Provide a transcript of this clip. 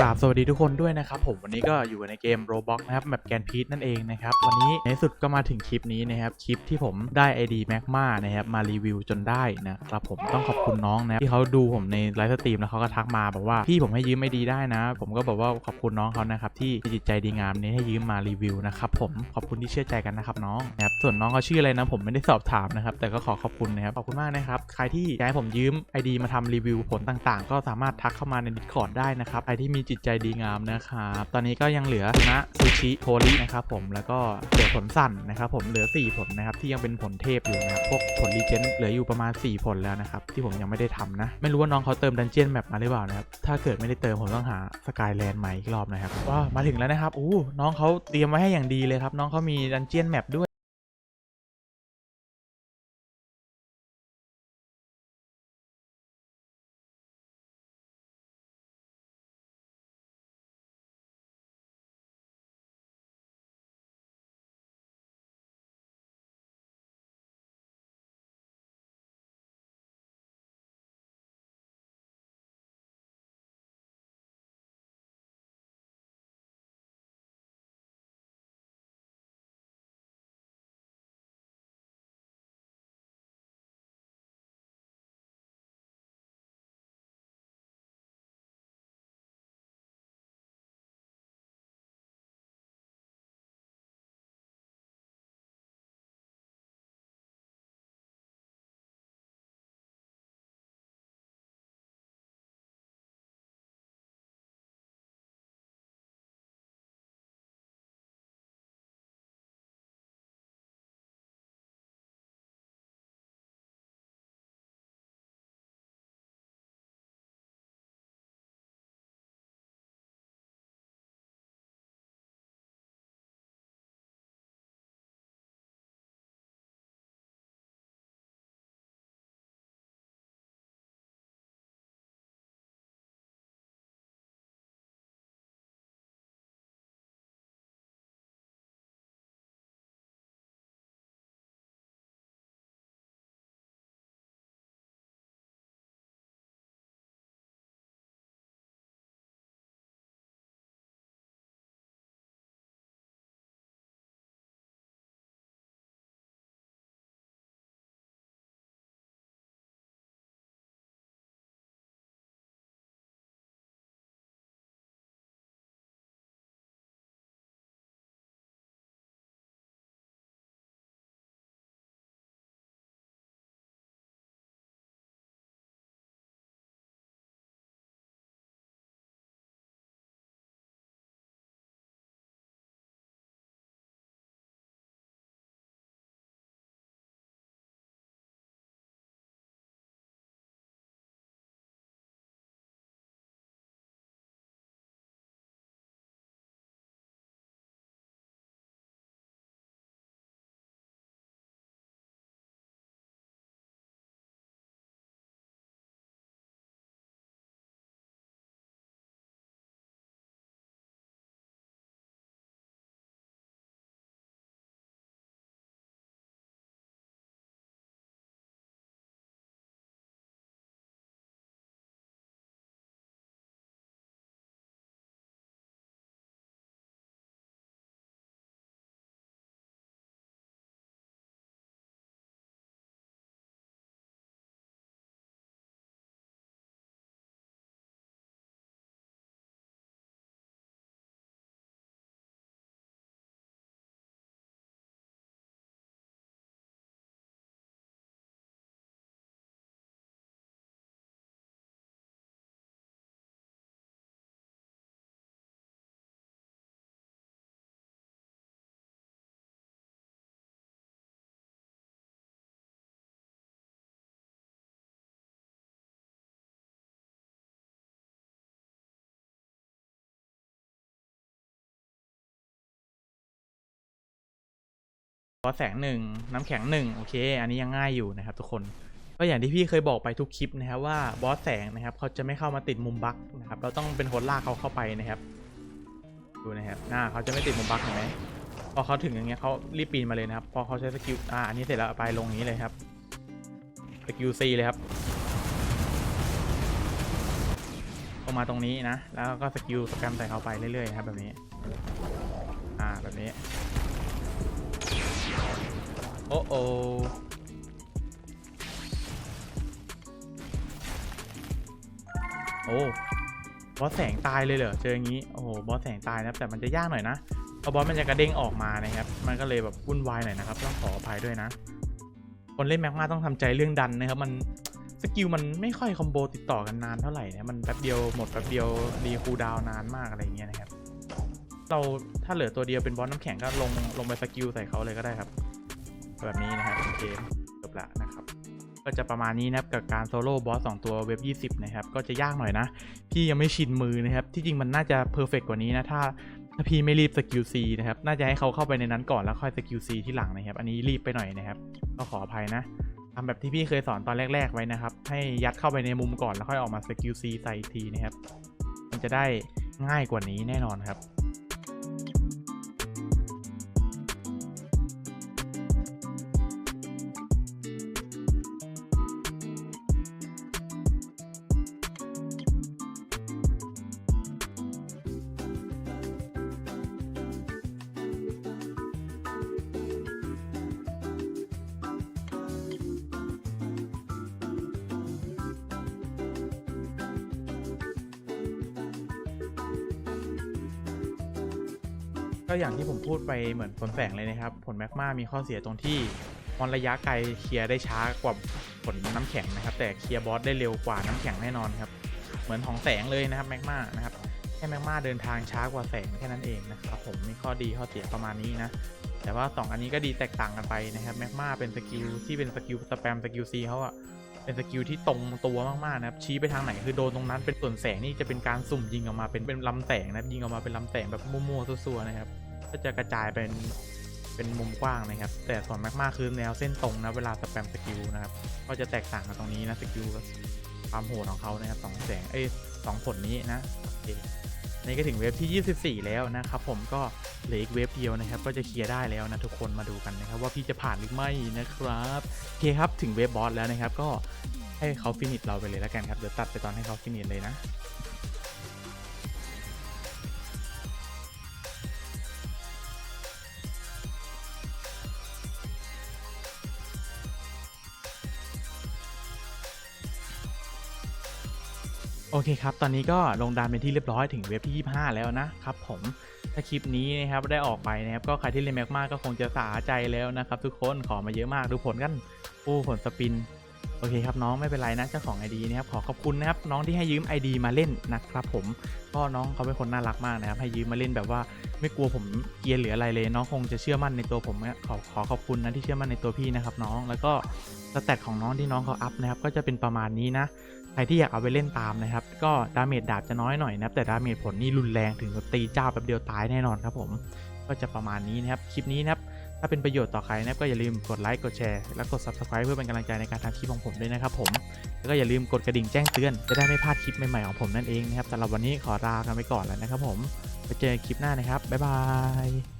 กราบสวัสดีทุกคนด้วยนะครับผมวันนี้ก็อยู่ในเกม Roblox นะครับแบบแกนพีทนั่นเองนะครับวันนี้ในสุดก็มาถึงคลิปนี้นะครับคลิปที่ผมได้ ID m a g m a นะครับมารีวิวจนได้นะครับผมต้องขอบคุณน้องนะที่เขาดูผมในไลฟ์สตรีมแล้วเขาก็ทักมาบอกว่าพี่ผมให้ยืมไอดีได้นะ ผมก็บอกว่าขอบคุณน้องเขานะครับที่จิตใจดีงามนี้ให้ยืมมารีวิวนะครับผมขอบคุณที่เชื่อใจกันนะครับน้องนะครับส่วนน้องเขาชื่ออะไรนะผมไม่ได้สอบถามนะครับแต่ก็ขอขอบคุณนะครับขอบคุณมากนะครับใครที่อยากให้ผมยืม ID มาทำรีวิวผลต่างๆ ก็สามารถทักเข้ามาใน Discord ได้นะครับใครที่มีจิตใจดีงามนะครับ ตอนนี้ก็ยังเหลือนะซูชิโทรินะครับผมแล้วก็เหลือผลสั่นนะครับผมเหลือ 4 ผลนะครับที่ยังเป็นผลเทพอยู่นะครับพวกผลรีเจนเหลืออยู่ประมาณ 4 ผลแล้วนะครับที่ผมยังไม่ได้ทำนะ ไม่รู้ว่าน้องเขาเติมดันเจียนแบบมาหรือเปล่านะครับถ้าเกิดไม่ได้เติมผมต้องหาสกายแลนด์ใหม่อีกรอบนะครับว้ามาถึงแล้วนะครับอู้น้องเขาเตรียมไว้ให้อย่างดีเลยครับน้องเขามีดันเจียนแมปด้วย อสแสงหนึ่งน้ำแข็งหนึ่งโอเค อันนี้ยังง่ายอยู่นะครับทุกคนก็อย่างที่พี่เคยบอกไปทุกคลิปนะครับว่าบอสแสงนะครับเขาจะไม่เข้ามาติดมุมบั๊กนะครับเราต้องเป็นคนลากเขาเข้าไปนะครับ ดูนะครับหน้าเขาจะไม่ติดมุมบั๊กเห็นไหมพอเขาถึงอย่างเงี้ยเขารีบปีนมาเลยนะครับ พอเขาใช้สกิลอ่าอันนี้เสร็จแล้วไปลงนี้เลยครับสกิลซีเลยครับผมมาตรงนี้นะ แล้วก็สกิลสแกมใส่เขาไปเรื่อยๆครับแบบนี้อ่าแบบนี้ อ้โอโอ้บอสแสงตายเลยเหรอเจออย่างนี้โอ้โหบอสแสงตายนะครับแต่มันจะยากหน่อยนะเพราะบอสมันจะกระเด้งออกมานะครับ มันก็เลยแบบวุ่นวายหน่อยนะครับต้องขออภัยด้วยนะ คนเล่นแม็กมาต้องทำใจเรื่องดันนะครับ มันสกิลมันไม่ค่อยคอมโบติดต่อกันนานเท่าไหร่นะมันแป๊บเดียวหมดแป๊บเดียวรีคูดาวน์นานมากอะไรอย่างเงี้ยนะครับ เราถ้าเหลือตัวเดียวเป็นบอสน้ำแข็งก็ลงลงไปสกิลใส่เขาเลยก็ได้ครับ แบบนี้นะครับเกมจบละนะครับ ก็จะประมาณนี้นะครับกับการโซโล่บอสสองตัวเว็บ 20 นะครับ ก็จะยากหน่อยนะ พี่ยังไม่ชินมือนะครับ ที่จริงมันน่าจะเพอร์เฟกกว่านี้นะ ถ้าถ้าพี่ไม่รีบสกิลซีนะครับ น่าจะให้เขาเข้าไปในนั้นก่อนแล้วค่อยสกิลซีที่หลังนะครับ อันนี้รีบไปหน่อยนะครับก็ขออภัยนะทำแบบที่พี่เคยสอนตอนแรก ๆ ไว้นะครับ ให้ยัดเข้าไปในมุมก่อนแล้วค่อยออกมาสกิลซีใส่อีกทีนะครับ มันจะได้ง่ายกว่านี้แน่นอนครับ ก็อย่างที่ผมพูดไปเหมือนผลแสงเลยนะครับ ผลแมกมามีข้อเสียตรงที่มอนระยะไกลเคลียร์ได้ช้ากว่าผลน้ำแข็งนะครับ แต่เคลียร์บอสได้เร็วกว่าน้ำแข็งแน่นอนครับ เหมือนของแสงเลยนะครับแมกมานะครับแค่แมกมาเดินทางช้ากว่าแสงแค่นั้นเองนะครับผมมีข้อดีข้อเสียประมาณนี้นะแต่ว่า 2 อันนี้ก็ดีแตกต่างกันไปนะครับแมกมาเป็นสกิลที่เป็นสกิลสแปมสกิลซีเขาอะ เป็นสกิลที่ตรงตัวมากๆนะครับชี้ไปทางไหนคือโดนตรงนั้นเป็นส่วนแสงนี่จะเป็นการสุ่มยิงออกมาเป็นเป็นลำแสงนะครับยิงออกมาเป็นลำแสงแบบมั่วๆซัวๆนะครับก็จะกระจายเป็นเป็นมุมกว้างนะครับ แต่ส่วนมากๆคือแนวเส้นตรงนะเวลาสแปมสกิลนะครับก็จะแตกต่างกันตรงนี้นะสกิลความโหดของเขานะครับสองแสงเอ้ยสองผลนี้นะโอเค นี่ก็ถึงเว็บที่ 24 แล้วนะครับผมก็เหลืออีกเว็บเดียวนะครับ ก็จะเคลียร์ได้แล้วนะทุกคนมาดูกันนะครับ ว่าพี่จะผ่านหรือไม่นะครับโอเคครับถึงเว็บบอสแล้วนะครับ ก็ให้เขาฟินิชเราไปเลยแล้วกันครับเดี๋ยวตัดไปตอนให้เขาฟินิชเลยนะ โอเคครับ ตอนนี้ก็ลงดานเป็นที่เรียบร้อยถึงเว็บที่ 25 แล้วนะครับผม ถ้าคลิปนี้นะครับได้ออกไปนะครับ ก็ใครที่เล่นแม็กมากก็คงจะสาใจแล้วนะครับ ทุกคนขอมาเยอะมากดูผลกัน โอ้ผลสปิน โอเคครับน้องไม่เป็นไรนะเจ้าของ ID นะครับขอขอบคุณนะครับน้องที่ให้ยืม ID มาเล่นนะครับผมก็น้องเขาเป็นคนน่ารักมากนะครับให้ยืมมาเล่นแบบว่าไม่กลัวผมเกียนหรืออะไรเลยน้องคงจะเชื่อมั่นในตัวผมนะขอขอขอบคุณนะที่เชื่อมั่นในตัวพี่นะครับน้องแล้วก็สแตทของน้องที่น้องเขาอัพนะครับก็จะเป็นประมาณนี้นะใครที่อยากเอาไปเล่นตามนะครับก็ดาเมจดาบจะน้อยหน่อยนะครับแต่ดาเมจผลนี่รุนแรงถึงกับตีเจ้าแบบเดียวตายแน่นอนครับผมก็จะประมาณนี้นะครับคลิปนี้นะครับ ถ้าเป็นประโยชน์ต่อใครนะครับก็อย่าลืมกดไลค์กดแชร์และกด subscribe เพื่อเป็นกำลังใจในการทำคลิปของผมด้วยนะครับผมแล้วก็อย่าลืมกดกระดิ่งแจ้งเตือนจะได้ไม่พลาดคลิปใหม่ๆของผมนั่นเองนะครับสำหรับวันนี้ขอลากันไปก่อนแล้วนะครับผมไปเจอคลิปหน้านะครับบ๊ายบาย